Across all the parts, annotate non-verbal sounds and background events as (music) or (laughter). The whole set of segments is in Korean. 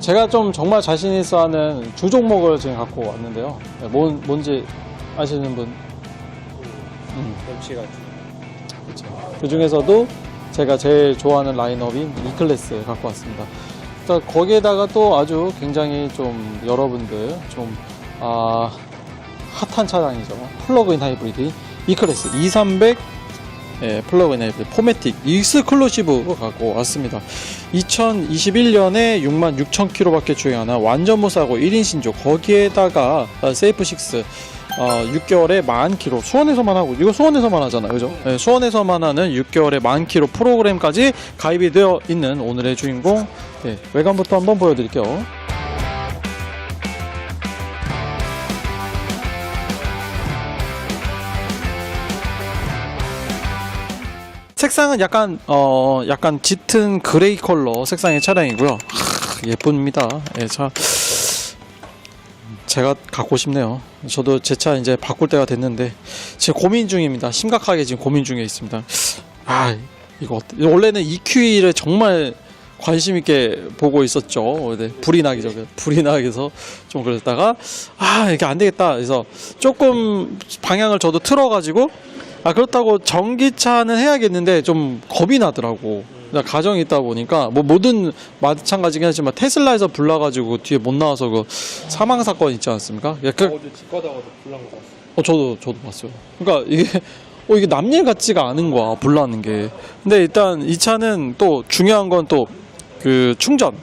제가 좀 정말 자신 있어 하는 주 종목을 지금 갖고 왔는데요. 네, 뭔, 뭔지 아시는 분? 벤치 같은 그렇죠. 그 중에서도 제가 제일 좋아하는 라인업인 E클래스 갖고 왔습니다. 거기에다가 또 아주 굉장히 좀 여러분들 좀, 아, 핫한 차량이죠. 플러그인 하이브리드 E클래스 2300 예, 플러그인 하이브리드 포매틱 익스클루시브 갖고 왔습니다. 2021년에 6만 6천 킬로밖에 주행하나 완전 무사고 1인 신조 거기에다가 어, 세이프 6 어, 6개월에 만 킬로 수원에서만 하고 이거 수원에서만 하잖아요 그죠? 네, 수원에서만 하는 6개월에 만 킬로 프로그램까지 가입이 되어 있는 오늘의 주인공. 네, 외관부터 한번 보여드릴게요. 색상은 약간 어 약간 짙은 그레이 컬러 색상의 차량이고요. 하, 예쁩니다. 예, 차 제가 갖고 싶네요. 저도 제 차 이제 바꿀 때가 됐는데 지금 고민 중입니다. 심각하게 지금 고민 중에 있습니다. 아 이거 어때? 원래는 EQ를 정말 관심 있게 보고 있었죠. 네, 불이 나기 전에 불이 나기 해서 좀 그랬다가 아 이게 안 되겠다. 그래서 조금 방향을 저도 틀어가지고 아 그렇다고 전기차는 해야겠는데 좀 겁이 나더라고. 그냥 가정이 있다 보니까 뭐 모든 마찬가지긴 하지만 테슬라에서 불나가지고 뒤에 못 나와서 그 사망 사건 있지 않습니까? 예, 그, 어제 집가다가도 불난 거 봤어. 어, 저도 저도 봤어요. 그러니까 이게 (laughs) 어 이게 남일 같지가 않은 거야 불나는 게. 근데 일단 이 차는 또 중요한 건 또 그 충전.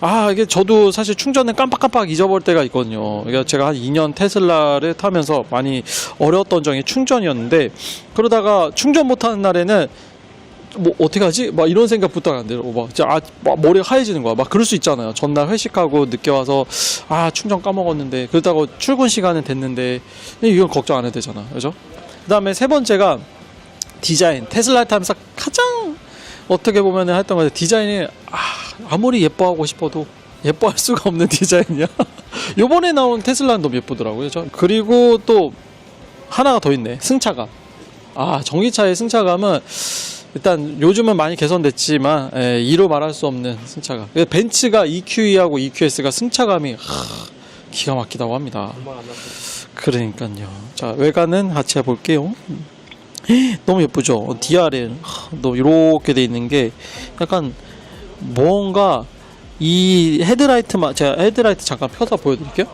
아 이게 저도 사실 충전을 깜빡깜빡 잊어버릴 때가 있거든요. 그러니까 제가 한 2년 테슬라를 타면서 많이 어려웠던 점이 충전이었는데 그러다가 충전 못하는 날에는 뭐 어떻게 하지? 막 이런 생각부터 안 들어. 막 진짜 아, 막 머리가 하얘지는 거야. 막 그럴 수 있잖아요. 전날 회식하고 늦게 와서 아 충전 까먹었는데 그러다가 출근 시간은 됐는데 이건 걱정 안 해도 되잖아. 그죠? 그다음에 세 번째가 디자인. 테슬라 타면서 가장 어떻게 보면 했던 건데 디자인이 아, 아무리 예뻐하고 싶어도 예뻐할 수가 없는 (laughs) 디자인이야. (laughs) 요번에 나온 테슬라는 너무 예쁘더라고요. 저. 그리고 또 하나가 더 있네. 승차감. 아 전기차의 승차감은 일단 요즘은 많이 개선됐지만 예, 이로 말할 수 없는 승차감. 그 벤츠가 EQE하고 EQS가 승차감이 하, 기가 막히다고 합니다. 그러니까요. 자 외관은 같이 해볼게요. 너무 예쁘죠. DRL 너 이렇게 돼 있는 게 약간 뭔가 이 헤드라이트만 제가 헤드라이트 잠깐 펴서 보여드릴게요.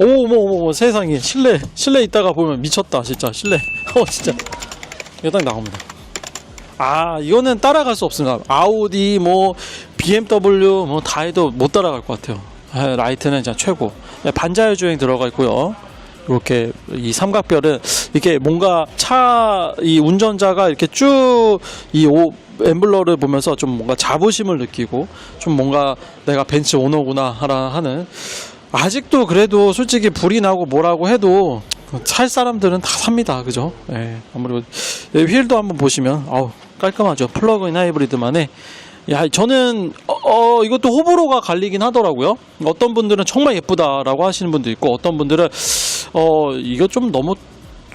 어머 어머 세상에 실내 실내 있다가 보면 미쳤다 진짜 실내 (laughs) 어 진짜 이거 딱 나옵니다. 아 이거는 따라갈 수 없습니다. 아우디 뭐 BMW 뭐 다 해도 못 따라갈 것 같아요. 아, 라이트는 진짜 최고. 네, 반자율 주행 들어가 있고요. 이렇게 이 삼각별은 이렇게 뭔가 차 이 운전자가 이렇게 쭉이 엠블러를 보면서 좀 뭔가 자부심을 느끼고 좀 뭔가 내가 벤츠 오너구나 하라 하는 아직도 그래도 솔직히 불이 나고 뭐라고 해도 살 사람들은 다 삽니다. 그죠? 예. 아무래도 예, 휠도 한번 보시면 아우 깔끔하죠. 플러그인 하이브리드만에 야, 저는 어, 어, 이것도 호불호가 갈리긴 하더라고요. 어떤 분들은 정말 예쁘다라고 하시는 분도 있고 어떤 분들은 어 이거 좀 너무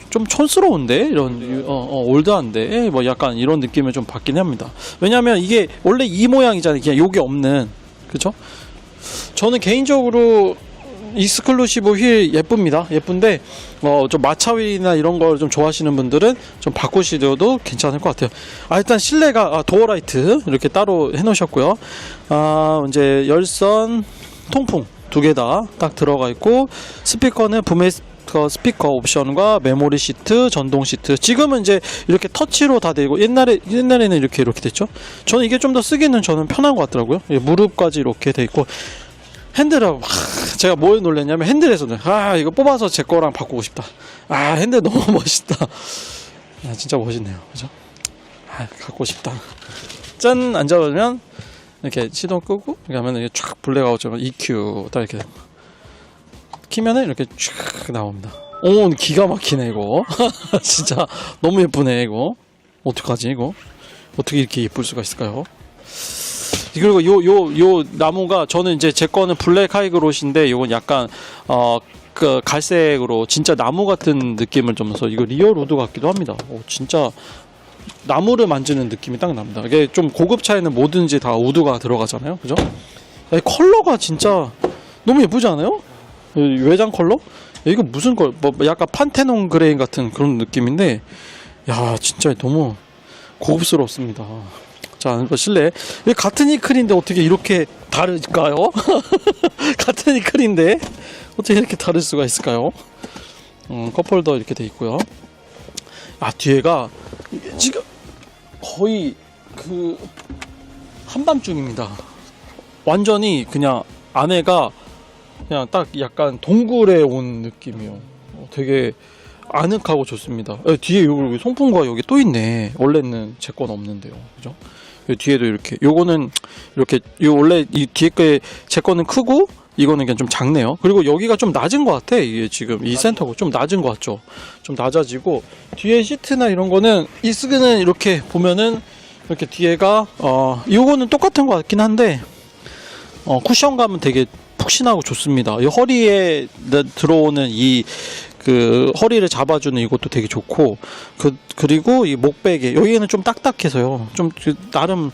좀 촌스러운데 이런 어, 어, 올드한데 뭐 약간 이런 느낌을 좀 받긴 합니다. 왜냐하면 이게 원래 이 모양이잖아요. 그냥 요게 없는 그죠? 저는 개인적으로 익스클루시브 휠 예쁩니다. 예쁜데 어, 좀 마차 휠이나 이런 걸 좀 좋아하시는 분들은 좀 바꾸시려도 괜찮을 것 같아요. 아, 일단 실내가 아, 도어 라이트 이렇게 따로 해놓으셨고요. 아, 이제 열선 통풍 두 개 다 딱 들어가 있고 스피커는 부메 그 스피커 옵션과 메모리 시트, 전동 시트. 지금은 이제 이렇게 터치로 다 되고 옛날에 옛날에는 이렇게 이렇게 됐죠. 저는 이게 좀 더 쓰기는 저는 편한 것 같더라고요. 예, 무릎까지 이렇게 돼 있고 핸들을 하, 제가 뭘 놀랐냐면 핸들에서는 아 이거 뽑아서 제 거랑 바꾸고 싶다. 아 핸들 너무 (laughs) 멋있다. 아 진짜 멋있네요. 그죠? 아 갖고 싶다. 짠 앉아보면 이렇게 시동 끄고 하면 이게 쫙 블랙아웃 좀 EQ 딱 이렇게 키면은 이렇게 쫙 나옵니다. 오 기가 막히네 이거. (laughs) 진짜 너무 예쁘네 이거. 어떡하지 이거? 어떻게 이렇게 예쁠 수가 있을까요? 그리고 요 요 요 나무가 저는 이제 제 거는 블랙 하이그롯인데 요건 약간 어 그 갈색으로 진짜 나무 같은 느낌을 좀서 이거 리얼 우드 같기도 합니다. 오, 진짜 나무를 만지는 느낌이 딱 납니다. 이게 좀 고급 차에는 뭐든지 다 우드가 들어가잖아요. 그죠? 이 컬러가 진짜 너무 예쁘지 않아요? 이 외장 컬러? 이거 무슨 걸, 뭐 약간 판테논 그레인 같은 그런 느낌인데, 야, 진짜 너무 고급스럽습니다. 자, 실내. 이 같은 이클인데 어떻게 이렇게 다를까요? (laughs) 같은 이클인데 어떻게 이렇게 다를 수가 있을까요? 음, 컵홀더 이렇게 돼 있고요. 아, 뒤에가 지금 거의 그 한밤중입니다. 완전히 그냥 안에가 그냥 딱 약간 동굴에 온 느낌이요. 어, 되게 아늑하고 좋습니다. 에, 뒤에 여기 송풍구가 여기 또 있네. 원래는 제 건 없는데요. 그죠? 여기 뒤에도 이렇게 요거는 이렇게 요 원래 이 뒤에 거제 거는 크고 이거는 그냥 좀 작네요. 그리고 여기가 좀 낮은 것 같아. 이게 지금 이 센터가 좀 낮은 것 같죠. 좀 낮아지고 뒤에 시트나 이런 거는 이 쓰기는 이렇게 보면은 이렇게 뒤에가 어 요거는 똑같은 것 같긴 한데 어 쿠션감은 되게 푹신하고 좋습니다. 이 허리에 나- 들어오는 이 그 허리를 잡아주는 이것도 되게 좋고 그 그리고 이 목베개 여기는 좀 딱딱해서요. 좀그 나름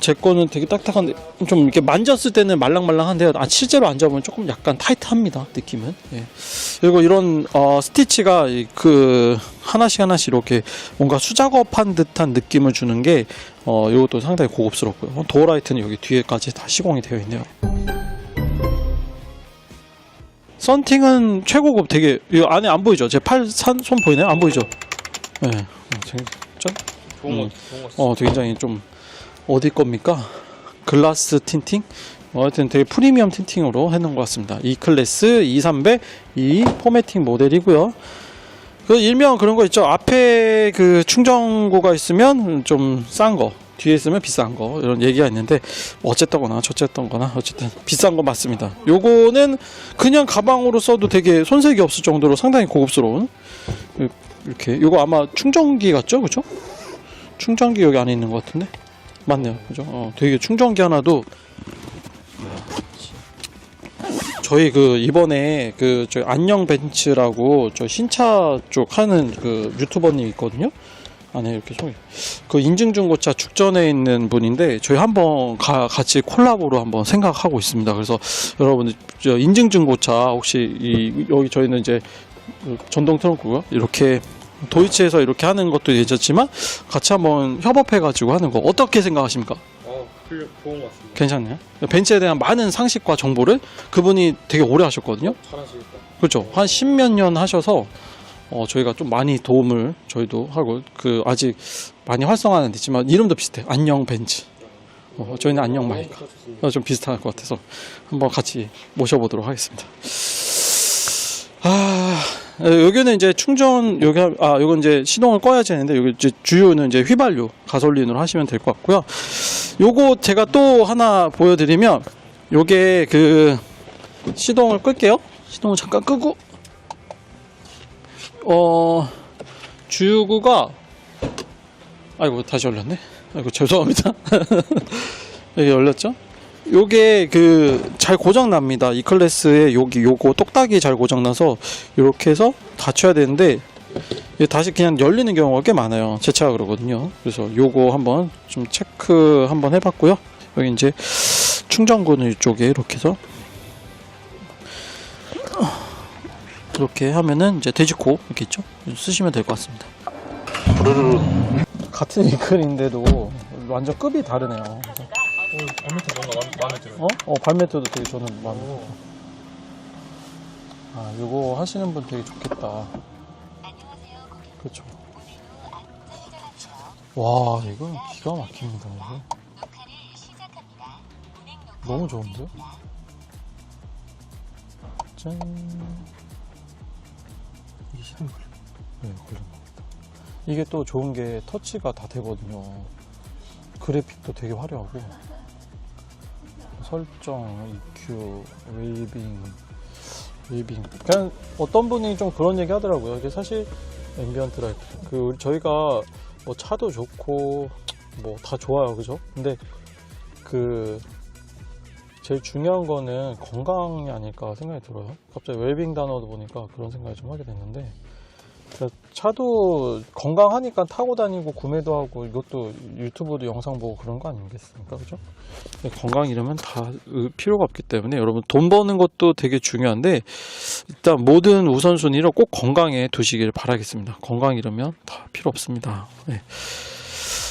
제 거는 되게 딱딱한데 좀 이렇게 만졌을 때는 말랑말랑한데요. 아 실제로 앉아보면 조금 약간 타이트합니다. 느낌은. 예. 그리고 이런 어, 스티치가 이그 하나씩 하나씩 이렇게 뭔가 수작업한 듯한 느낌을 주는 게 어, 이것도 상당히 고급스럽고요. 도어 라이트는 여기 뒤에까지 다 시공이 되어 있네요. 썬팅은 최고급 되게 이 안에 안 보이죠? 제 팔 손 보이나요? 안 보이죠? 네. 어, 좋은 음. 거 좋은 거 써. 어, 되게 굉장히 좀 어디 겁니까? 글라스 틴팅? 어, 하여튼 되게 프리미엄 틴팅으로 해놓은 것 같습니다. E 클래스, E 300, 이 포매팅 모델이고요. 그 일명 그런 거 있죠. 앞에 그 충전구가 있으면 좀 싼 거, 뒤에 있으면 비싼 거 이런 얘기가 있는데 어쨌다거나 저쨌던거나 어쨌든 비싼 거 맞습니다. 요거는 그냥 가방으로 써도 되게 손색이 없을 정도로 상당히 고급스러운 그- 이렇게 요거 아마 충전기 같죠, 그죠? 충전기 여기 안에 있는 것 같은데? 맞네요. 그죠? 어, 되게 충전기 하나도 저희 그 이번에 그 저 안녕 벤츠라고 저 신차 쪽 하는 그 유튜버님 있거든요 안에 이렇게 소개 그 인증 중고차 축전에 있는 분인데 저희 한번 가- 같이 콜라보로 한번 생각하고 있습니다 그래서 여러분들 저 인증 중고차 혹시 이 여기 저희는 이제 그 전동 트렁크고요 이렇게 도이치에서 이렇게 하는 것도 예졌지만 같이 한번 협업해가지고 하는 거 어떻게 생각하십니까? 어, 훌륭 좋은 거 같습니다. 괜찮나요? 벤츠에 대한 많은 상식과 정보를 그분이 되게 오래 하셨거든요. 잘하시겠다. 그렇죠. 한 십몇 년 하셔서 어, 저희가 좀 많이 도움을 저희도 하고 그 아직 많이 활성화는 됐지만 이름도 비슷해. 안녕 벤츠. 어, 저희는 안녕 좋습니다. 어, 좀 비슷할 것 같아서 한번 같이 모셔보도록 하겠습니다. 아, 에, 여기는 이제 충전 여기 하- 아, 요건 이제 시동을 꺼야 되는데 여기 이제 주유는 이제 휘발유 가솔린으로 하시면 될 것 같고요. 요거 제가 또 하나 보여드리면 요게 그 시동을 끌게요. 시동을 잠깐 끄고 어 주유구가 아이고 다시 열렸네. 아이고 죄송합니다. (laughs) 여기 열렸죠? 요게 그 잘 고장 납니다. 이 클래스에 여기 요거 똑딱이 잘 고장 나서 이렇게 해서 닫혀야 되는데 다시 그냥 열리는 경우가 꽤 많아요. 제 차가 그러거든요. 그래서 요거 한번 좀 체크 한번 해봤고요. 여기 이제 충전구는 이쪽에 이렇게 해서 이렇게 하면은 이제 돼지코 이렇게 있죠? 쓰시면 될 것 같습니다. 같은 이클인데도 완전 급이 다르네요. 오, 발밑에 뭔가 마, 마음에 들어요. 어? 어 발매트도 되게 저는 마음에 들어요. 아 이거 하시는 분 되게 좋겠다. 그렇죠. 와 이거 기가 막힙니다. 이거. 너무 좋은데요? 짠. 이게 시동 걸려. 네, 걸린. 이게 또 좋은 게 터치가 다 되거든요. 그래픽도 되게 화려하고 설정, EQ, 웨이빙, 웨이빙. 그냥 어떤 분이 좀 그런 얘기 하더라고요. 이게 사실 앰비언트 라이트. 그 저희가 뭐 차도 좋고 뭐 다 좋아요, 그죠? 근데 그 제일 중요한 거는 건강이 아닐까 생각이 들어요. 갑자기 웰빙 단어도 보니까 그런 생각이 좀 하게 됐는데 그러니까 차도 건강하니까 타고 다니고 구매도 하고 이것도 유튜브도 영상 보고 그런 거 아니겠습니까? 그죠? 건강 잃으면 다 으- 필요가 없기 때문에 여러분 돈 버는 것도 되게 중요한데 일단 모든 우선순위를 꼭 건강에 두시길 바라겠습니다. 건강 잃으면 다 필요 없습니다. 네.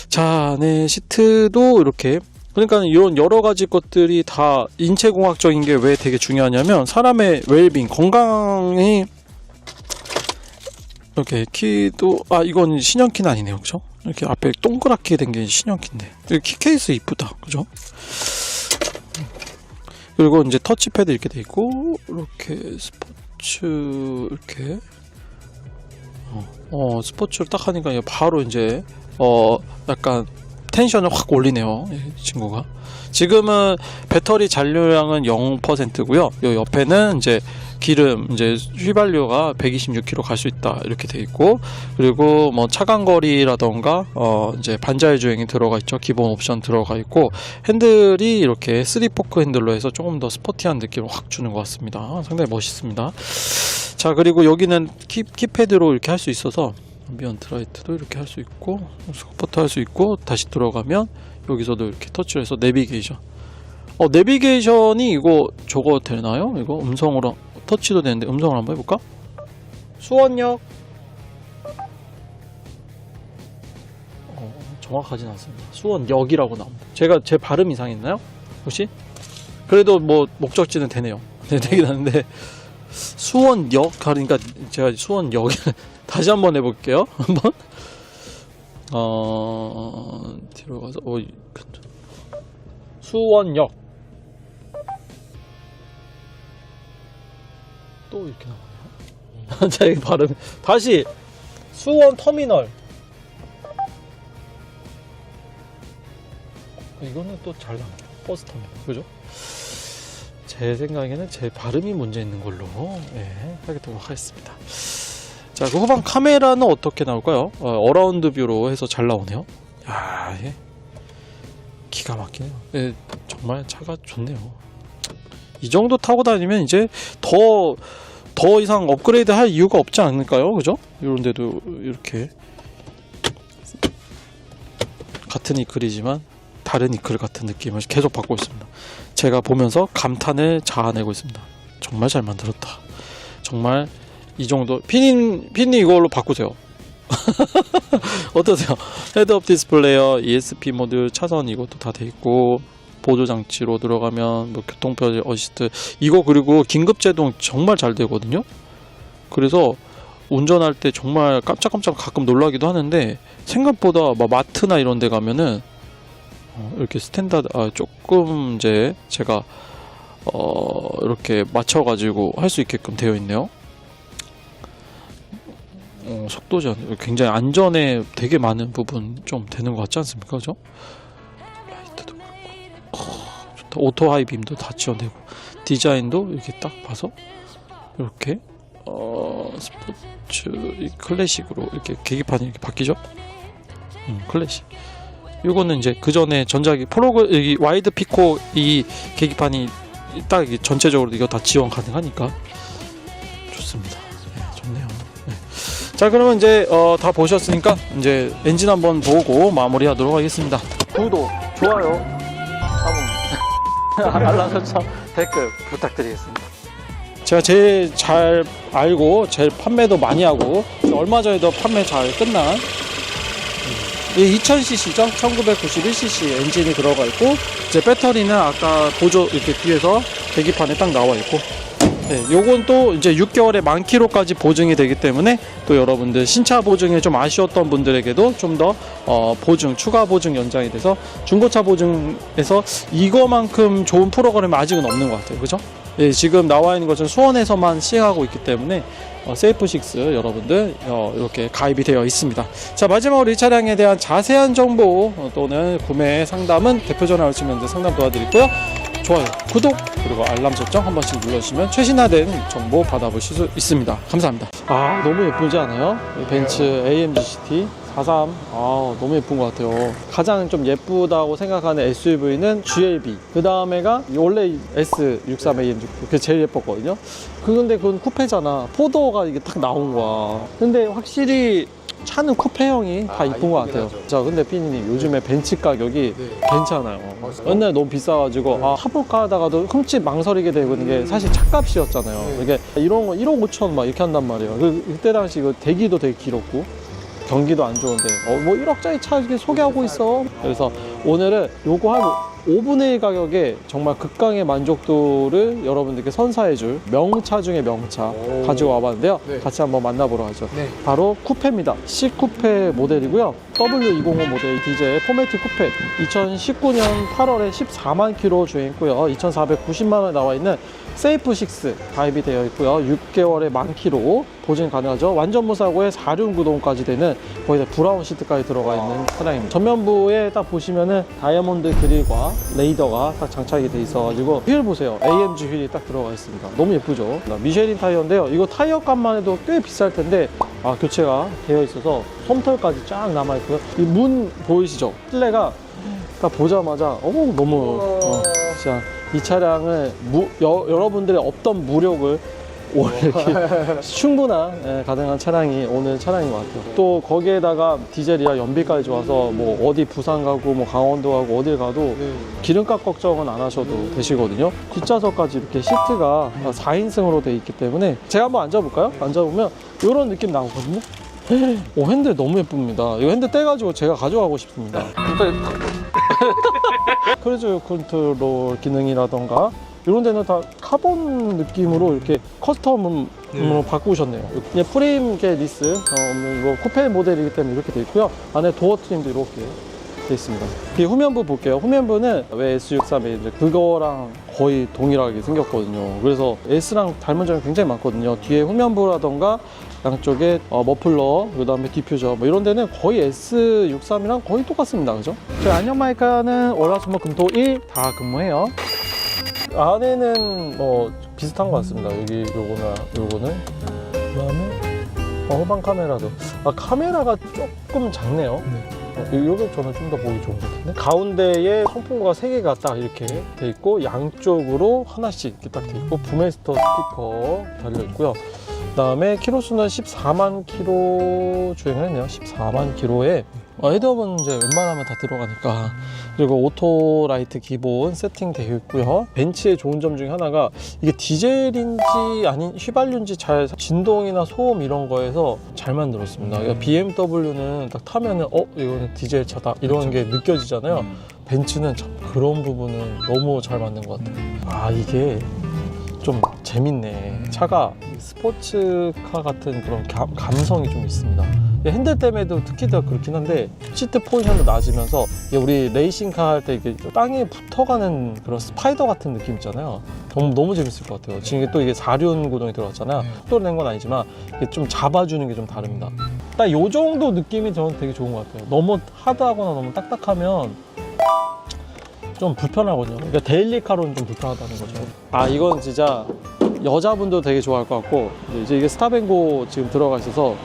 자, 네, 시트도 이렇게 그러니까 이런 여러 가지 것들이 다 인체공학적인 게 왜 되게 중요하냐면 사람의 웰빙, 건강이 이렇게 키도 아 이건 신형키는 아니네요, 그죠? 이렇게 앞에 동그랗게 된 게 신형키인데 키 케이스 이쁘다, 그죠? 그리고 이제 터치패드 이렇게 돼 있고 이렇게 스포츠 이렇게 어, 어, 스포츠를 딱 하니까 바로 이제 어 약간 텐션을 확 올리네요 이 친구가. 지금은 배터리 잔류량은 0%고요. 요 옆에는 이제 기름 이제 휘발유가 126km 갈 수 있다 이렇게 돼 있고 그리고 뭐 차간 거리라던가 어 이제 반자율 주행이 들어가 있죠. 기본 옵션 들어가 있고 핸들이 이렇게 3포크 핸들로 해서 조금 더 스포티한 느낌을 확 주는 것 같습니다. 상당히 멋있습니다. 자 그리고 여기는 키, 키패드로 이렇게 할 수 있어서 ambient 라이트도 이렇게 할 수 있고 스포트 할 수 있고 다시 들어가면 여기서도 이렇게 터치를 해서 내비게이션 어 내비게이션이 이거 저거 되나요? 이거 음성으로 터치도 되는데 음성을 한번 해볼까? 수원역 어, 정확하진 않습니다 수원역이라고 나옵니다 제가 제 발음 이상했나요? 혹시? 그래도 뭐 목적지는 되네요 네, 되긴 하는데 수원역 하니까 제가 수원역 다시 한번 해볼게요. (laughs) 한번 어 뒤로 가서 어 그- 수원역 또 이렇게 나오네요. (laughs) 자 이거 발음 다시 수원 터미널 이거는 또 잘 나와요. 버스 터미널 그죠? 제 생각에는 제 발음이 문제 있는 걸로 예, 하겠다고 하겠습니다. 자, 그 후방 카메라는 어떻게 나올까요? 어, 라운드 뷰로 해서 잘 나오네요. 야, 예. 기가 막히네요. 예, 정말 차가 좋네요. 이 정도 타고 다니면 이제 더, 더 이상 업그레이드 할 이유가 없지 않을까요? 그죠? 이런 데도 이렇게. 같은 이클이지만 다른 이클 같은 느낌을 계속 받고 있습니다. 제가 보면서 감탄을 자아내고 있습니다. 정말 잘 만들었다. 정말 이 정도 피님 피님 이걸로 바꾸세요. (laughs) 어떠세요? 헤드업 디스플레이어, ESP 모드, 차선 이것도 다 돼 있고 보조 장치로 들어가면 뭐 교통편 어시스트 이거 그리고 긴급 제동 정말 잘 되거든요. 그래서 운전할 때 정말 깜짝깜짝 가끔 놀라기도 하는데 생각보다 막 마트나 이런 데 가면은 어, 이렇게 스탠다드 아, 조금 이제 제가 어, 이렇게 맞춰 가지고 할 수 있게끔 되어 있네요. 어, 속도전 굉장히 안전에 되게 많은 부분 좀 되는 것 같지 않습니까, 그죠? 라이트도 그렇고 어, 좋다. 오토 하이빔도 다 지원되고 디자인도 이렇게 딱 봐서 이렇게 어, 스포츠 이 클래식으로 이렇게 계기판이 이렇게 바뀌죠? 음, 클래식. 이거는 이제 그 전에 전자기 프로그 여기 와이드 피코 이 계기판이 딱 전체적으로 이거 다 지원 가능하니까 좋습니다. 자 그러면 이제 어, 다 보셨으니까 이제 엔진 한번 보고 마무리하도록 하겠습니다. 구독, 좋아요, 알람, (laughs) 알람 설정, 댓글 부탁드리겠습니다. 제가 제일 잘 알고 제일 판매도 많이 하고 얼마 전에도 판매 잘 끝난 이 2000cc죠. 1991cc 엔진이 들어가 있고 이제 배터리는 아까 보조 이렇게 뒤에서 계기판에 딱 나와 있고 네, 요건 또 이제 6개월에 만 킬로까지 보증이 되기 때문에 또 여러분들 신차 보증에 좀 아쉬웠던 분들에게도 좀더 어, 보증 추가 보증 연장이 돼서 중고차 보증에서 이거만큼 좋은 프로그램이 아직은 없는 것 같아요. 그죠? 예, 지금 나와 있는 것은 수원에서만 시행하고 있기 때문에 어, 세이프6 여러분들 어, 이렇게 가입이 되어 있습니다. 자 마지막으로 이 차량에 대한 자세한 정보 어, 또는 구매 상담은 대표 전화 주시면 상담 도와드리고요. 좋아요, 구독 그리고 알람 설정 한 번씩 눌러주시면 최신화된 정보 받아보실 수 있습니다. 감사합니다. 아 너무 예쁘지 않아요? 이 벤츠 AMG CT 43. 아, 너무 예쁜 것 같아요. 가장 좀 예쁘다고 생각하는 SUV는 GLB. 그 다음에가 원래 S63AMG. 그게 제일 예뻤거든요. 그런데 그건 쿠페잖아. 포도가 이게 딱 나온 거야. 근데 확실히 차는 쿠페형이 다 아, 이쁜 것 같아요. 하죠. 자, 근데 피디님 요즘에 벤츠 가격이 네. 괜찮아요. 진짜요? 옛날에 너무 비싸가지고 아 타볼까 하다가도 흠칫 망설이게 되고 있는 게 사실 차값이었잖아요. 네. 이게 이런 거 1억 5천 막 이렇게 한단 말이에요. 그, 그때 당시 그 대기도 되게 길었고 경기도 안 좋은데 어, 뭐 1억짜리 차 이렇게 소개하고 있어. 그래서 오늘은 요거 한 5분의 1 가격에 정말 극강의 만족도를 여러분들께 선사해줄 명차 중에 명차 오. 가지고 와봤는데요. 네. 같이 한번 만나보러 가죠. 네. 바로 쿠페입니다. C 쿠페 모델이고요. W205 모델 디젤 포매틱 쿠페 2019년 8월에 14만 킬로 주행했고요. 2,490만 원에 나와 있는 세이프 6 가입이 되어 있고요. 6개월에 만 킬로 보증 가능하죠. 완전 무사고에 4륜 구동까지 되는 거의 다 브라운 시트까지 들어가 있는 차량입니다. 전면부에 딱 보시면은 다이아몬드 그릴과 레이더가 딱 장착이 돼 있어가지고 휠 보세요. AMG 휠이 딱 들어가 있습니다. 너무 예쁘죠. 미쉐린 타이어인데요. 이거 타이어 값만 해도 꽤 비쌀 텐데 아, 교체가 되어 있어서 솜털까지 쫙 남아 있고요. 이 문 보이시죠? 실내가 딱 보자마자 어우 너무 어, 진짜 이 차량을 무- 여, 여러분들의 없던 무력을 이렇게 (laughs) 충분한 예, 가능한 차량이 오늘 차량인 것 같아요. 또 거기에다가 디젤이라 연비까지 좋아서 뭐 어디 부산 가고 뭐 강원도 가고 어딜 가도 네. 기름값 걱정은 안 하셔도 되시거든요. 뒷좌석까지 이렇게 시트가 4인승으로 돼 있기 때문에 제가 한번 앉아볼까요? 앉아보면 이런 느낌 나오거든요. 오, 핸들 너무 예쁩니다. 이거 핸들 떼가지고 제가 가져가고 싶습니다. 크루즈 컨트롤 기능이라던가 이런 데는 다 카본 느낌으로 이렇게 커스텀으로 네. 바꾸셨네요. 프레임 게 리스, 어, 없는 뭐 쿠페 모델이기 때문에 이렇게 돼 있고요. 안에 도어 트림도 이렇게 돼 있습니다. 이 후면부 볼게요. 후면부는 왜 S63에 이제 그거랑 거의 동일하게 생겼거든요. 그래서 S랑 닮은 점이 굉장히 많거든요. 뒤에 후면부라던가 양쪽에 어, 머플러, 그 다음에 디퓨저 뭐 이런 데는 거의 S63이랑 거의 똑같습니다. 그죠? 저희 안녕 마이카는 월화수목 금토 일 다 근무해요. 안에는 뭐 비슷한 것 같습니다. 여기 요거나 요거는 그다음에 어, 후방 카메라도 아 카메라가 조금 작네요. 어, 이게 저는 좀 더 보기 좋은 것 같은데 가운데에 송풍구가 세 개가 딱 이렇게 돼 있고 양쪽으로 하나씩 이렇게 딱 돼 있고 부메스터 스피커 달려 있고요. 그 다음에 키로수는 14만 킬로 주행을 했네요. 14만 킬로에 어, 헤드업은 이제 웬만하면 다 들어가니까 그리고 오토 라이트 기본 세팅되어 있고요. 벤츠의 좋은 점 중에 하나가 이게 디젤인지 아닌 휘발유인지 잘 진동이나 소음 이런 거에서 잘 만들었습니다. 그러니까 BMW는 딱 타면은 어 이거는 디젤 차다 이런 게 느껴지잖아요. 벤츠는 참 그런 부분은 너무 잘 만든 것 같아요. 아 이게 좀 재밌네. 차가 스포츠카 같은 그런 감, 감성이 좀 있습니다. 이 핸들 때문에도 특히 더 그렇긴 한데 시트 포지션도 낮으면서 우리 레이싱카 할 때 이게 땅에 붙어가는 그런 스파이더 같은 느낌 있잖아요. 너무 너무 재밌을 것 같아요. 지금 이게 또 이게 4륜 구동이 들어갔잖아요. 또낸건 아니지만 이게 좀 잡아주는 게 좀 다릅니다. 딱 요 정도 느낌이 저는 되게 좋은 것 같아요. 너무 하드하거나 너무 딱딱하면 좀 불편하거든요. 그러니까 데일리카로는 좀 불편하다는 거죠. 아 이건 진짜 여자분도 되게 좋아할 것 같고 이제 이게 스타뱅고 지금 들어가 있어서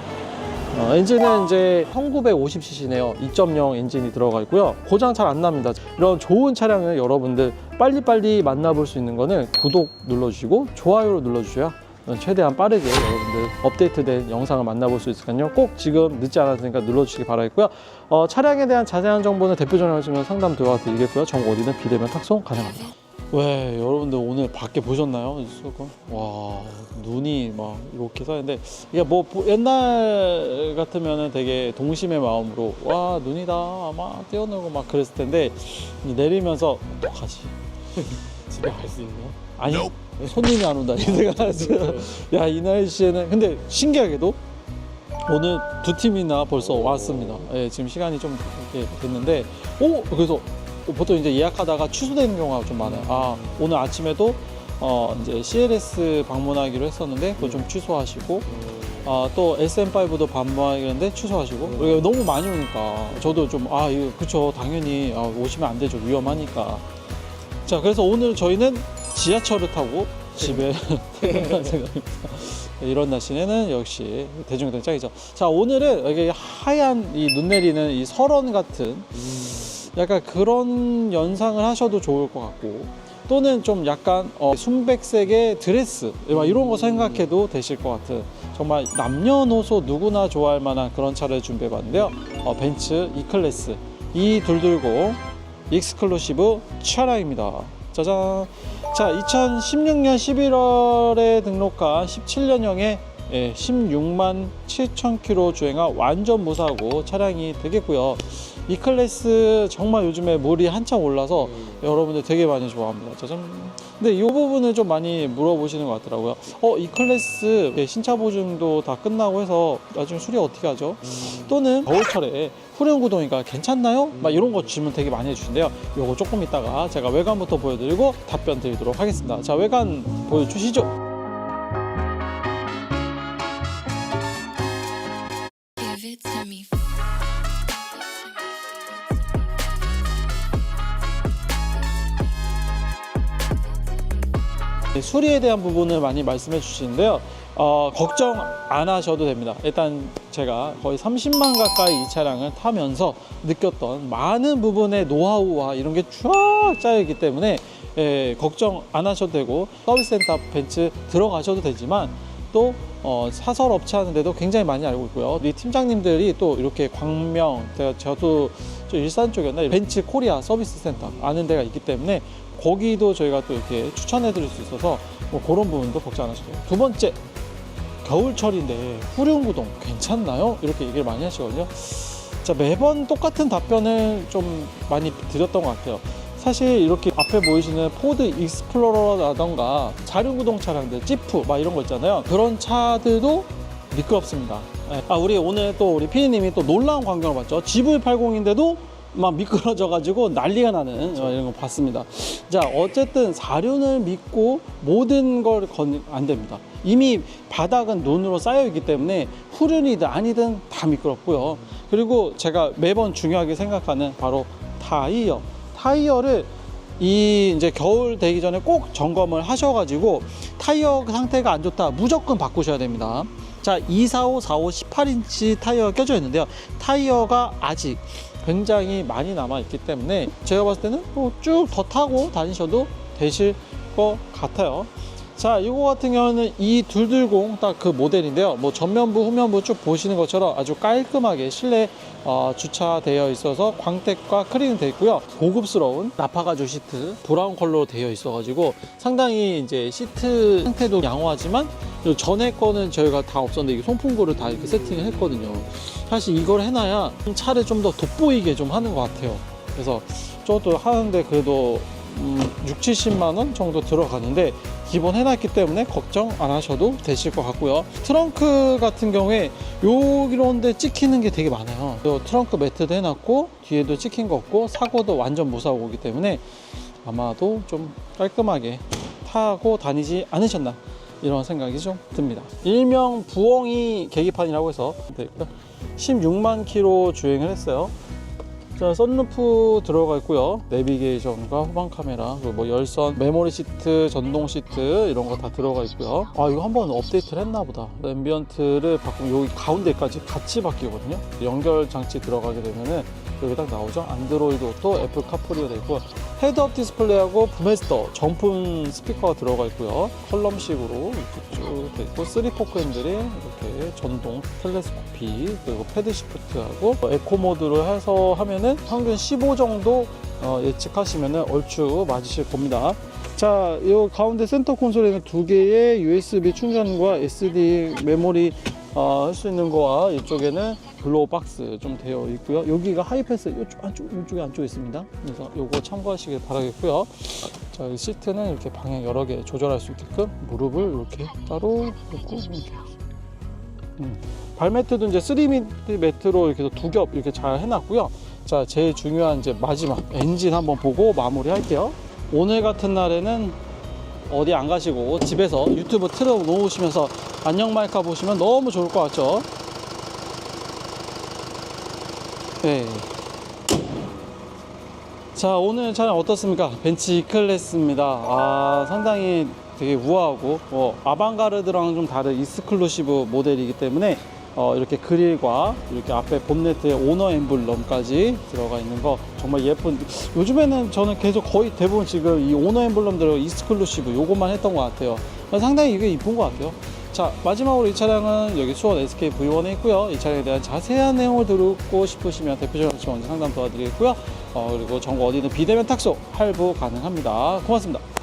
어, 엔진은 이제 1950cc네요. 2.0 엔진이 들어가 있고요. 고장 잘 안 납니다. 이런 좋은 차량을 여러분들 빨리빨리 만나볼 수 있는 거는 구독 눌러주시고 좋아요를 눌러주셔야 최대한 빠르게 여러분들 업데이트된 영상을 만나볼 수 있으니까요. 꼭 지금 늦지 않았으니까 눌러주시기 바라겠고요. 어, 차량에 대한 자세한 정보는 대표 전화주시면 상담 도와 드리겠고요. 정보 어디든 비대면 탁송 가능합니다. 왜 여러분들 오늘 밖에 보셨나요? 조금 와 눈이 막 이렇게 쌓였는데 이게 뭐 보- 옛날 같으면은 되게 동심의 마음으로 와 눈이다 아마 뛰어놀고 막 그랬을 텐데 이 내리면서 어떡하지? (laughs) 집에 갈 수 있나? 아니 손님이 안 온다. (laughs) 이 생각 야이 날씨에는 근데 신기하게도 오늘 두 팀이나 벌써 왔습니다. 예, 지금 시간이 좀 이렇게 됐는데 오 그래서 보통 이제 예약하다가 취소되는 경우가 좀 많아요. 아 오늘 아침에도 어 이제 CLS 방문하기로 했었는데 그거 좀 취소하시고 아, 또 SM5도 방문하기로 했는데 취소하시고 그리고 너무 많이 오니까 저도 좀 아 이거 그쵸. 당연히 아, 오시면 안 되죠. 위험하니까. 자 그래서 오늘 저희는 지하철을 타고 집에 (laughs) 퇴근할 생각입니다. 이런 날씨에는 역시 대중교통 짱이죠. 자, 오늘은 여기 하얀 이 눈 내리는 이 설원 같은 약간 그런 연상을 하셔도 좋을 것 같고 또는 좀 약간 어, 순백색의 드레스 막 이런 거 생각해도 되실 것 같은 정말 남녀노소 누구나 좋아할 만한 그런 차를 준비해봤는데요. 어, 벤츠 E클래스 이 둘둘고 익스클루시브 차량입니다. 짜잔. 자, 2016년 11월에 등록한 17년형의 16만 7천 킬로 주행한 완전 무사고 차량이 되겠고요. 이 클래스 정말 요즘에 물이 한참 올라서 여러분들 되게 많이 좋아합니다. 짜잔. 근데 이 부분을 좀 많이 물어보시는 것 같더라고요. 어, 이 클래스 예, 신차 보증도 다 끝나고 해서 나중에 수리 어떻게 하죠? 또는 겨울철에 후륜 구동이가 괜찮나요? 막 이런 거 질문 되게 많이 해주신대요. 요거 조금 이따가 제가 외관부터 보여드리고 답변 드리도록 하겠습니다. 자, 외관 보여주시죠. 수리에 대한 부분을 많이 말씀해 주시는데요. 어, 걱정 안 하셔도 됩니다. 일단 제가 거의 30만 가까이 이 차량을 타면서 느꼈던 많은 부분의 노하우와 이런 게 쫙 짜여있기 때문에 예, 걱정 안 하셔도 되고 서비스 센터 벤츠 들어가셔도 되지만 또 어, 사설 업체 하는데도 굉장히 많이 알고 있고요. 우리 팀장님들이 또 이렇게 광명, 제가 저도 저 일산 쪽이었나 벤츠 코리아 서비스 센터 아는 데가 있기 때문에 거기도 저희가 또 이렇게 추천해 드릴 수 있어서 뭐 그런 부분도 걱정 안 하셔도 돼요. 두 번째, 겨울철인데 후륜구동 괜찮나요? 이렇게 얘기를 많이 하시거든요. 자, 매번 똑같은 답변을 좀 많이 드렸던 것 같아요. 사실 이렇게 앞에 보이시는 포드 익스플로러라던가 자륜구동 차량들, 지프 막 이런 거 있잖아요. 그런 차들도 미끄럽습니다. 예. 아, 우리 오늘 또 우리 피디님이 또 놀라운 광경을 봤죠. GV80인데도 막 미끄러져가지고 난리가 나는 어, 이런 거 봤습니다. 자, 어쨌든 사륜을 믿고 모든 걸 건 안 됩니다. 이미 바닥은 눈으로 쌓여 있기 때문에 후륜이든 아니든 다 미끄럽고요. 그리고 제가 매번 중요하게 생각하는 바로 타이어. 타이어를 이 이제 겨울 되기 전에 꼭 점검을 하셔가지고 타이어 상태가 안 좋다 무조건 바꾸셔야 됩니다. 자, 245, 45, 18인치 타이어가 껴져 있는데요. 타이어가 아직 굉장히 많이 남아 있기 때문에 제가 봤을 때는 뭐 쭉 더 타고 다니셔도 되실 것 같아요. 자, 이거 같은 경우는 이 둘둘공 딱 그 모델인데요. 뭐 전면부, 후면부 쭉 보시는 것처럼 아주 깔끔하게 실내 어, 주차되어 있어서 광택과 크리는 되어 있고요. 고급스러운 나파가죽 시트 브라운 컬러로 되어 있어가지고 상당히 이제 시트 상태도 양호하지만 전에 거는 저희가 다 없었는데 이게 송풍구를 다 이렇게 세팅을 했거든요. 사실 이걸 해놔야 차를 좀 더 돋보이게 좀 하는 것 같아요. 그래서 저도 하는데 그래도 음, 6, 70만 원 정도 들어가는데 기본 해놨기 때문에 걱정 안 하셔도 되실 것 같고요. 트렁크 같은 경우에 요런데 찍히는 게 되게 많아요. 요 트렁크 매트도 해놨고 뒤에도 찍힌 거 없고 사고도 완전 무사고이기 때문에 아마도 좀 깔끔하게 타고 다니지 않으셨나 이런 생각이 좀 듭니다. 일명 부엉이 계기판이라고 해서 네, 16만 킬로 주행을 했어요. 자, 썬루프 들어가 있고요. 내비게이션과 후방 카메라, 뭐 열선, 메모리 시트, 전동 시트 이런 거 다 들어가 있고요. 아, 이거 한번 업데이트를 했나 보다. 앰비언트를 바꾸면 여기 가운데까지 같이 바뀌거든요. 연결 장치 들어가게 되면은 여기 딱 나오죠. 안드로이드 오토, 애플 카프리가 되어 있고 헤드업 디스플레이하고 부메스터 정품 스피커가 들어가 있고요. 컬럼식으로 이렇게 쭉돼 있고 3포크 핸들이 이렇게 전동 텔레스코피 그리고 패드 시프트하고 에코 모드를 해서 하면은 평균 15 정도 어, 예측하시면은 얼추 맞으실 겁니다. 자, 이 가운데 센터 콘솔에는 두 개의 USB 충전과 SD 메모리 어, 할 수 있는 거와 이쪽에는 블로우 박스 좀 되어 있고요. 여기가 하이패스 이쪽 안쪽 이쪽에 안쪽에 있습니다. 그래서 요거 참고하시길 바라겠고요. 자, 이 시트는 이렇게 방향 여러 개 조절할 수 있게끔 무릎을 이렇게 따로 놓고 이렇게. 음. 발매트도 이제 3M 매트로 이렇게 두 겹 이렇게 잘 해놨고요. 자, 제일 중요한 이제 마지막 엔진 한번 보고 마무리 할게요. 오늘 같은 날에는 어디 안 가시고 집에서 유튜브 틀어 놓으시면서 안녕 마이카 보시면 너무 좋을 것 같죠? 네. 자 오늘 차량 어떻습니까? 벤츠 클래스입니다. 아 상당히 되게 우아하고 어, 아방가르드랑 좀 다른 이스클루시브 모델이기 때문에 어, 이렇게 그릴과 이렇게 앞에 본네트에 오너 엠블럼까지 들어가 있는 거 정말 예쁜. 요즘에는 저는 계속 거의 대부분 지금 이 오너 엠블럼 들어 이스클루시브 요것만 했던 것 같아요. 상당히 이게 이쁜 것 같아요. 자 마지막으로 이 차량은 여기 수원 SK V1에 있고요. 이 차량에 대한 자세한 내용을 듣고 싶으시면 대표전화 지원 상담 도와드리겠고요. 어, 그리고 전국 어디든 비대면 탁소 할부 가능합니다. 고맙습니다